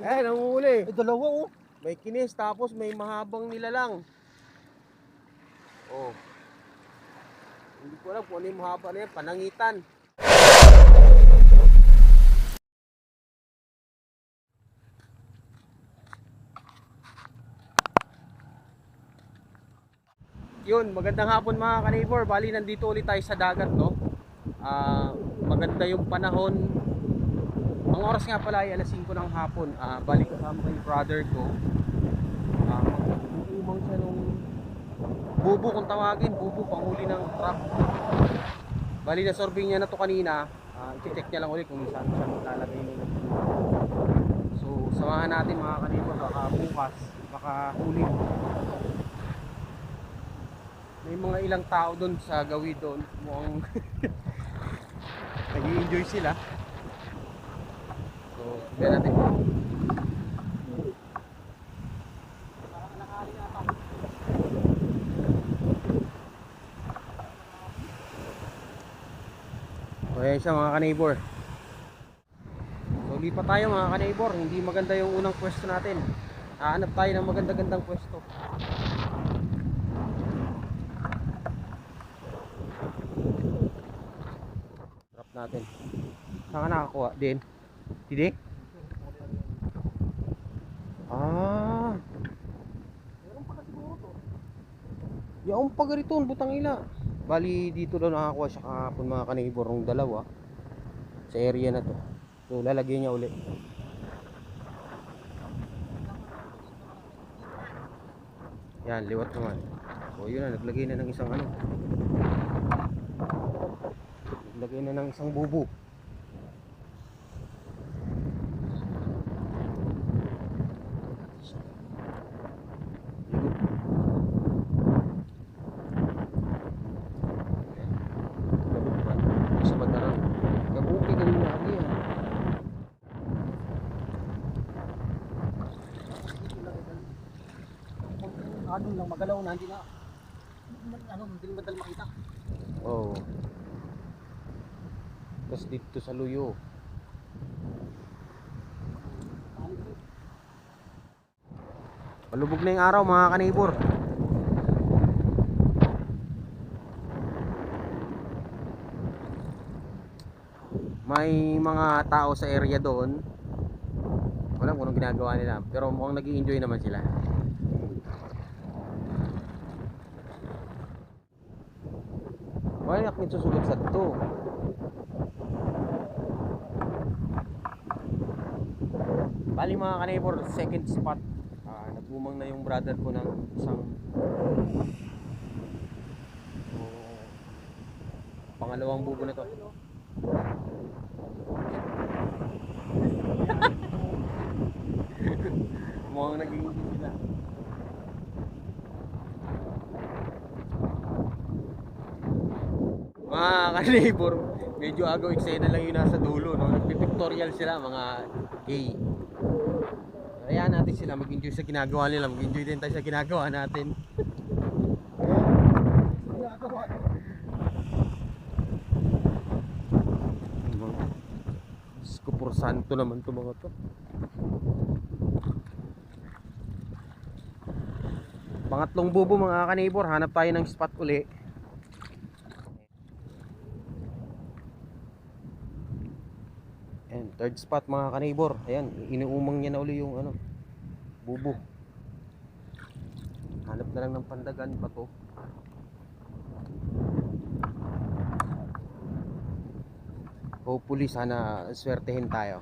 Eh, nanguhuli. Eh, dalawa oh. May kinis tapos may mahabang nilalang. Oh. Hindi ko alam kung ano yung mahaba na yan. Panangitan. Yun, magandang hapon mga ka-neighbor. Bali, nandito ulit tayo sa dagat, no? Ah, maganda yung panahon. Ang oras nga pala ay alas 5 ng hapon. Ah, balik kasama ko yung brother ko. Ah, umang siya nung bubo kung tawagin, bubo panghuli ng truck. Bali na sorbing niya na to kanina. Ah, i-check niya lang ulit kung saan siya maglalagay nila. So, samahan natin mga kanibor baka bukas, baka huli. May mga ilang tao doon sa gawid doon. Mukhang nag-enjoy sila. So. So, ayan siya mga ka-neighbor. So, lipat tayo mga ka-neighbor. Hindi maganda yung unang pwesto natin. Hahanap tayo ng maganda-gandang pwesto. Drop natin. Saan ka nakakuha? Din? Hindi? Ah. Yung pagariton, butang ila. Bali dito daw nakakuha siya kahapon mga kanibor ng dalawa sa area na to. So lalagyan niya uli. Yan, liwat naman. So yun na, naglagay na ng isang ano. Naglagay na ng isang bubo. Gabukan. Sa bandaran. Gabukin ka yung lagi ah. Ano lang magalaw na hindi na ano, hindi na madal makita. Oh. Tapos dito sa luyo. Palubog na yung araw mga kanibor. May mga tao sa area doon. Walang kung anong ginagawa nila. Pero mukhang nag enjoy naman sila. Wala yakin susugat sa to. Bali mga ka-neighbor, second spot. Ah, nagumang na yung brother ko ng isang oh, pangalawang bubo na to. Mukhang naging sila. Mga ka-neighbor, medyo agaw eksena lang yung nasa dulo, no? Nagpipictorial sila, mga gay. Hayaan natin sila mag-enjoy sa ginagawa nila, mag-enjoy din tayo sa ginagawa natin. Sko por santo naman to mga to. Pangatlong bubo mga ka-neighbor, hanap tayo ng spot uli. Ayan, third spot mga kanibor. Ayan, inuumang niya na uli yung ano, bubo. Hanap na lang ng pandagan pa to. Hopefully sana swertehin tayo.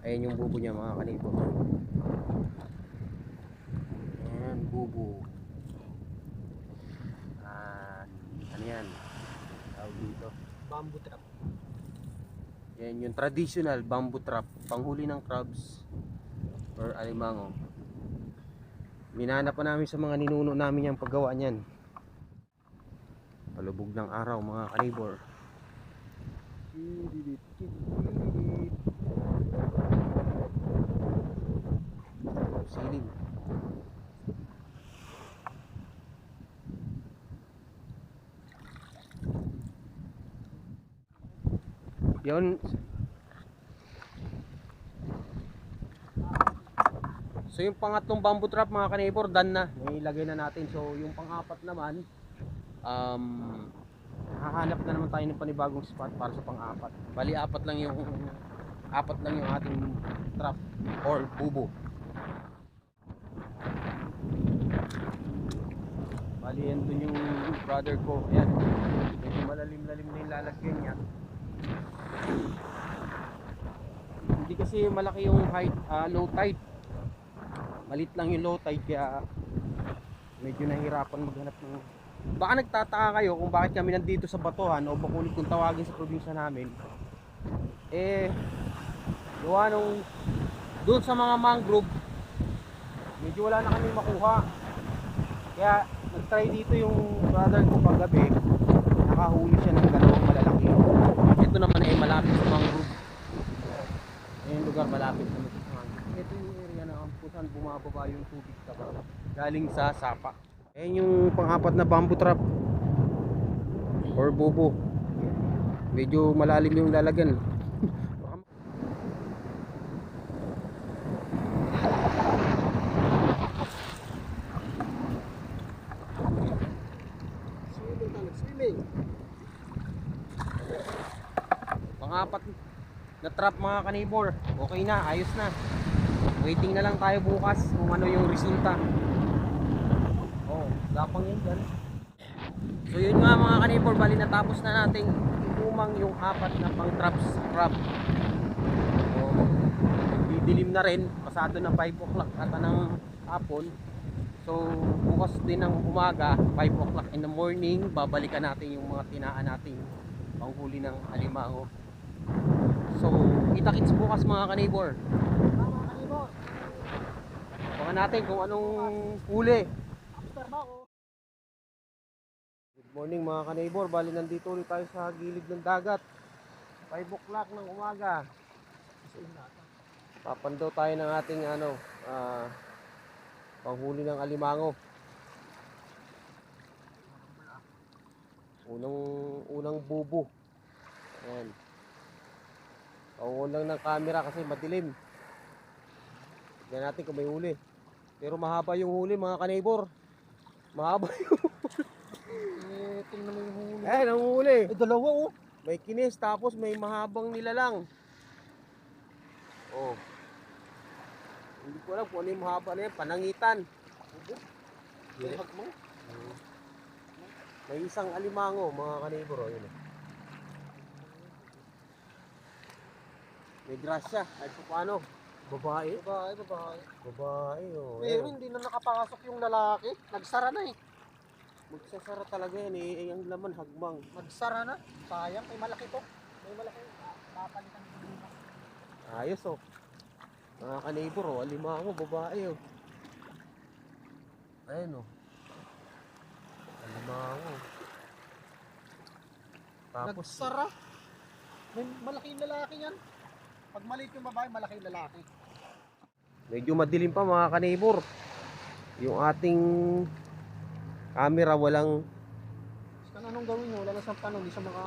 Ayan yung bubo niya mga kanibor. Ayan, bubo. Ah, ano yan? Tawag dito. Bamboo trap. Yan yung traditional bamboo trap, panghuli ng crabs or alimango. Minana pa namin sa mga ninuno namin yung paggawa niyan. Palubog ng araw mga kanibor. Siling. Yun. So yung pangatlong bamboo trap mga kaneighbor, done na. Nilagay na natin. So yung pang-apat naman, um, hahanap na naman tayo ng panibagong spot para sa pang-apat. Bali apat lang yung apat lang yung ating trap or bubo. Bali yan dun yung brother ko. Ayan. Medyo malalim-lalim na yung lalagyan niya. Hindi kasi malaki yung height, ah, low tide. Malit lang yung low tide kaya medyo nahihirapan maghanap ng Baka nagtataka kayo kung bakit kami nandito sa Batuhan o Bacolod kung tawagin sa probinsya namin. Eh, gawa nung doon sa mga mangrove, medyo wala na kami makuha. Kaya nag-try dito yung brother ko paggabi, nakahuli siya ng dalawang malalaki. Ito naman ay malapit sa mangrove. Ito yung lugar malapit sa mangrove. Ito yung area na kung saan bumababa yung tubig sa. Galing sa Sapa. Ayan yung pang-apat na bamboo trap. Or bubo. Medyo malalim yung lalagyan. Pang-apat na trap mga kanibor. Okay na, ayos na. Waiting na lang tayo bukas kung ano yung resulta. Oh, gapang yun dyan. So yun nga mga kanibor, bali natapos na nating umang yung apat na pang traps trap. Oh, didilim na rin, pasado na 5 o'clock ata ng hapon. So bukas din ng umaga, 5 o'clock in the morning, babalikan natin yung mga tinaan nating panghuli ng alimango. So, kita-kits bukas mga kanibor. Tama ka mo. Baka natin kung anong huli. Good morning mga kanibor. Bali nandito ulit tayo sa gilid ng dagat. 5 o'clock ng umaga. Papandaw tayo ng ating ano, ah, panghuli ng alimango. Unang unang bubo. Ayan. Pauon lang ng camera kasi madilim. Tignan natin kung may huli. Pero mahaba yung huli mga kanibor. Mahaba yung... Eh, tingnan mo yung huli. Eh, ang huli. Eh, dalawa oh. May kinis tapos may mahabang nilalang. Oh. Hindi ko alam kung ano yung mahaba na yan. Panangitan. May hagmang. May isang alimango mga kanibor. Oh, yun. oh. May grasya. Ay paano? Babae? Babae, babae. Babae. Oh. Pero Ayan. hindi na nakapasok yung lalaki. Nagsara na eh. Magsasara talaga yan eh. Eh, ang laman hagmang. Nagsara na. Sayang, may malaki to. May malaki. Papalitan ko din. Ayos oh. Mga kanibor oh, alimango, babae oh. Ayan oh. Alimango. Tapos, Nagsara. May malaking lalaki yan. Pag maliit yung babae, malaking lalaki. Medyo madilim pa mga kanibor. Yung ating camera walang Kung anong gawin nyo, wala na siyang tanong, hindi siya maka...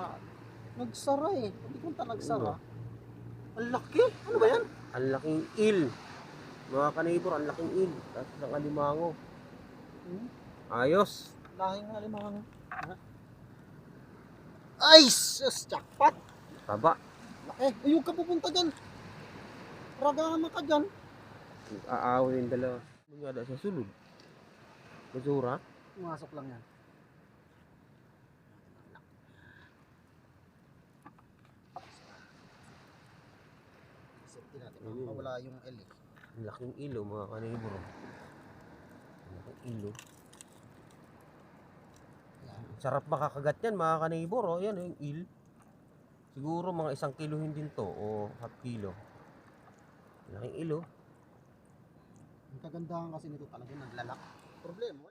Nagsara eh. Hindi ko ta nagsara. Ang laki. Ano ba yan? ang laking il. Mga kanibor, ang laking il. Tapos ang alimango. Hmm? Ayos. Lahing alimango. Ha? Ay, sus, jackpot. Taba. Laki. Ayun ka pupunta dyan. Ragama ka dyan. Aawin yung dalawa. Ano daw sa sulod? Basura? Pumasok lang yan. Safety natin. Ayun. Mawala yung L eh. Ang laking ilo mga kanibor. oh. Ang laking ilo. Yan. Sarap makakagat yan mga kanibor. Oh. Yan yung il. Siguro mga isang kilohin din to o half kilo. Ang Laking ilo. Kagandahan kasi nito talaga naglalak. Problema.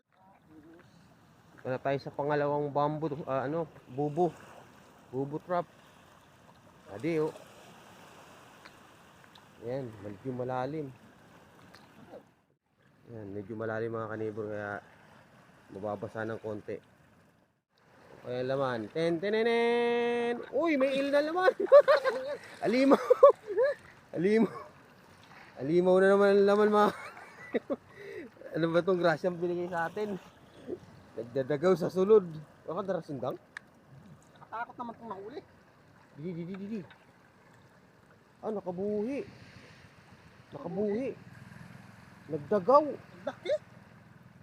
wala. Tayo sa pangalawang bamboo, ah, ano, bubo. Bubo trap. Adi oh. Yan, medyo malalim. Yan, medyo malalim mga kanibor kaya mababasa ng konti. Kaya laman. Ten tenenen. Uy, may il na laman. Alimaw. Alimaw. Alimaw na naman ang laman mga ano ba tong grasyang binigay sa atin? Nagdadagaw sa sulod. Baka darasindang? Nakatakot naman itong nahuli. Didi, didi, didi. Ah, nakabuhi. Nakabuhi. Nagdagaw. Laki.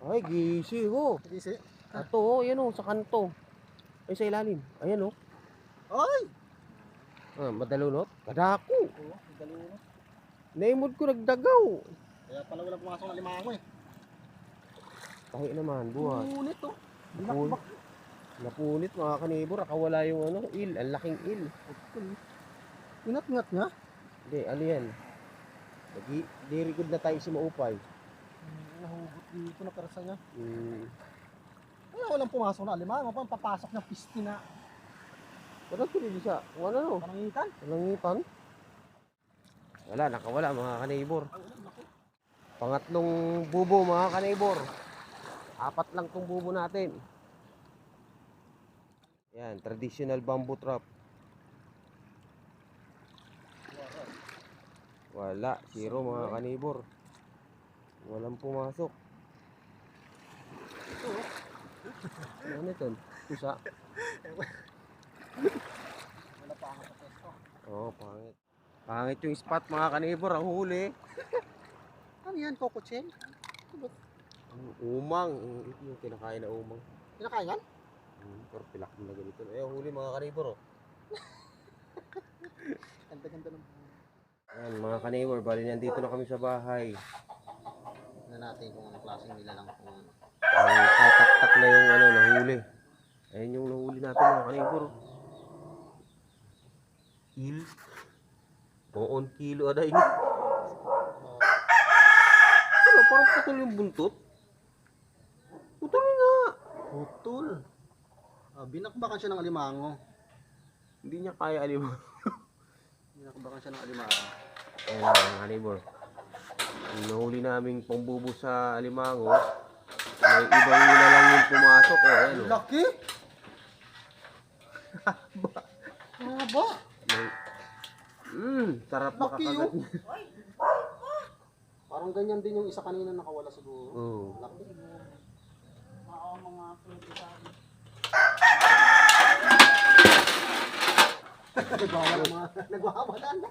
Ay, gisi ho. Sige. Ato, oh, yan oh, sa kanto. Ay, sa ilalim. Ayan oh. Ay! Ah, madalunot. Kadako. Oo, mo. Naimod ko nagdagaw. Kaya pala wala pumasok na limango eh. Tahi naman, buhat. Ngunit to. Ngun- Binakbak. Napunit mga kanibor, akawala yung ano, il, ang laking il. Ingat-ingat nga. Hindi, ano yan? Lagi, very good na tayo si Maupay. Nahugot dito na karasa niya. Hmm. Wala walang pumasok na limango. Pang papasok ng pisti na ko din siya? Wala no? panangitan. Walang ngipan? Wala, nakawala mga kanibor. Ay, wala. Pangatlong bubo mga kanibor. Apat lang tong bubo natin. Yan, traditional bamboo trap. Wala, zero mga kanibor. Walang pumasok. Ano ito? Pusa? Wala pa ako sa pesto. Oo, pangit. Pangit yung spot mga kanibor, ang huli. Ano yan, Coco Chain? Ang umang, yung- yung kinakain na umang. Kinakain yan? Hmm, pero pilak na ganito. Eh, huli mga kanibor, oh. Ganda-ganda ng Yan, mga kanibor, bali nandito na kami sa bahay. na natin kung anong klaseng nila lang kung Ang tatak-tak na yung ano, nahuli. Ayun yung nahuli natin mga kanibor. Il. Buon kilo aday. Ano, parang putol yung buntot. Putol nga. putol. Ah, binakbakan siya ng alimango. Hindi niya kaya alim. Binakbakan siya ng alimango. Ayun na, mga. Yung nahuli naming pambubo sa alimango, may ibang nilalang yung pumasok. Oh, ayun, oh. Laki! Haba! May... Mmm, sarap Laki, makakagat. oh. Parang ganyan din yung isa kanina nakawala siguro. Oo. Laki. Oo, mga pwede sa akin. Nagwawala mga, nagwawala na.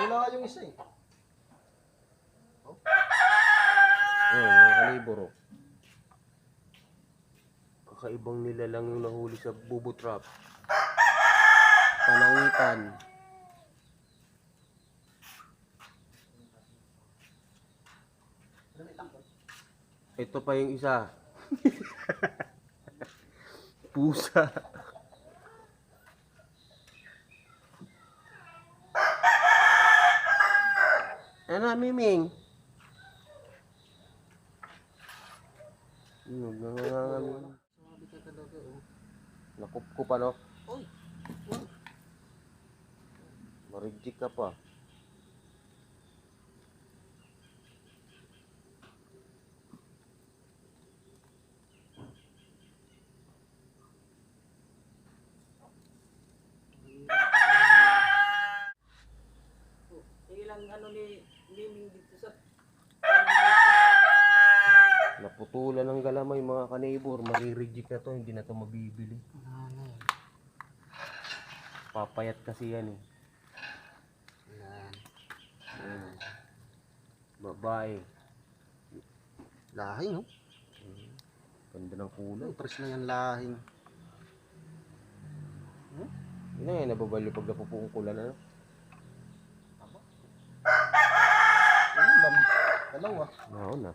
Wala yung isa eh. Oo, mga kalibor. Kakaibang nila lang yung nahuli sa bubo trap. Panangitan. Ito pa yung isa. Pusa. Ano, Miming? Yun, nangangangamin. Sabi ka talaga oh. Nakupko pa, no? Uy! Marigik ka pa. Ilang ano ni Miming dito sa Naputulan ng galamay mga kanibor. Marireject na to. Hindi na to mabibili. Papayat kasi yan eh. Yan. Ayan. Babae. Lahi no? Ganda ng kulay. Pres na yan lahing. Yun na yan. Nababali pag napupungkulan. Ano? Ayun, lam. Dalawa. Naon na.